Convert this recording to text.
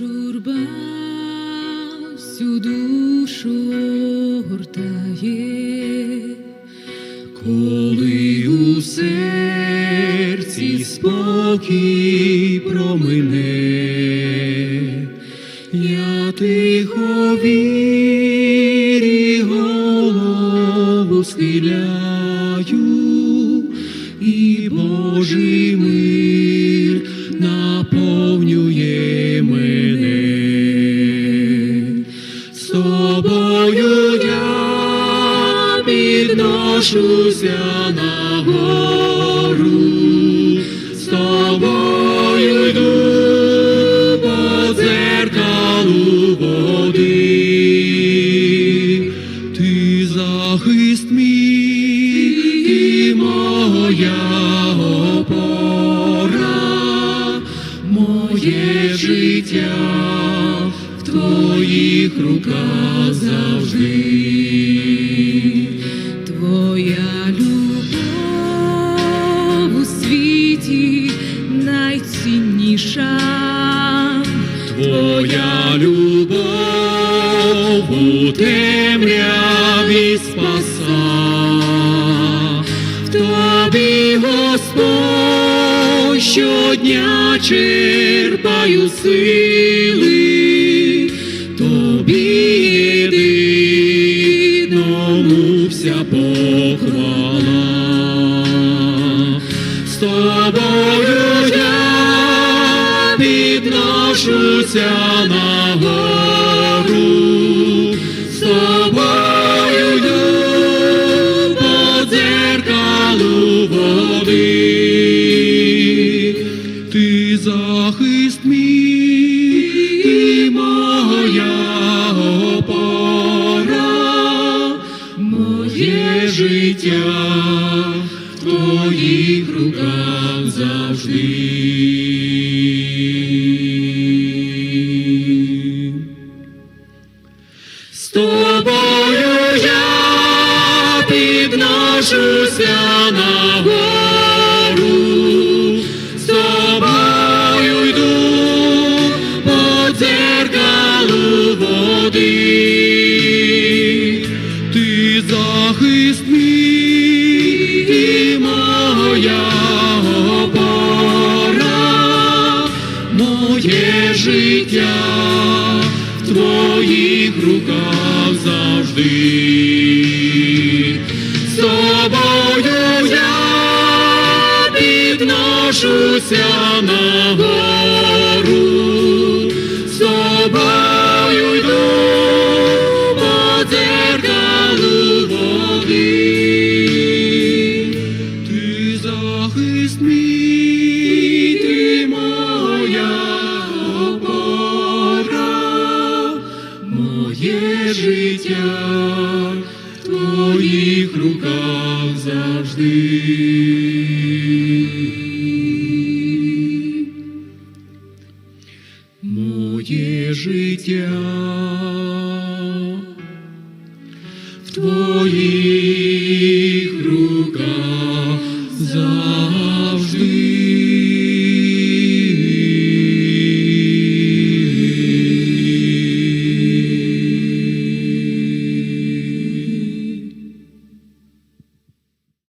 люба всю душу огортає, коли у серці спокій промине, я тихо вірі голову схиляю, і Божий мир наповнює підношуся на гору, з тобою йду по дзеркалу води, ти захист мій, ти моя опора, моє життя в твоїх руках завжди. Твоя любов у темряві спаса, в тобі, Господь, щодня черпаю сили, тобі єдиному вся похвала. З тобою підношуся на гору, з тобою по дзеркалу води, ти захист мій, ти моя опора, моє життя в твоїх руках завжди. Підношуся на гору, з тобою йду по дзеркалу води, ти захист мій, ти моя опора, моє життя в твоїх руках завжди. З тобою я підношуся на гору, з тобою йду по дзеркалу води. Ти захист мій, ти моя опора, моє життя твоїх руках завжди. Моє життя в твоїх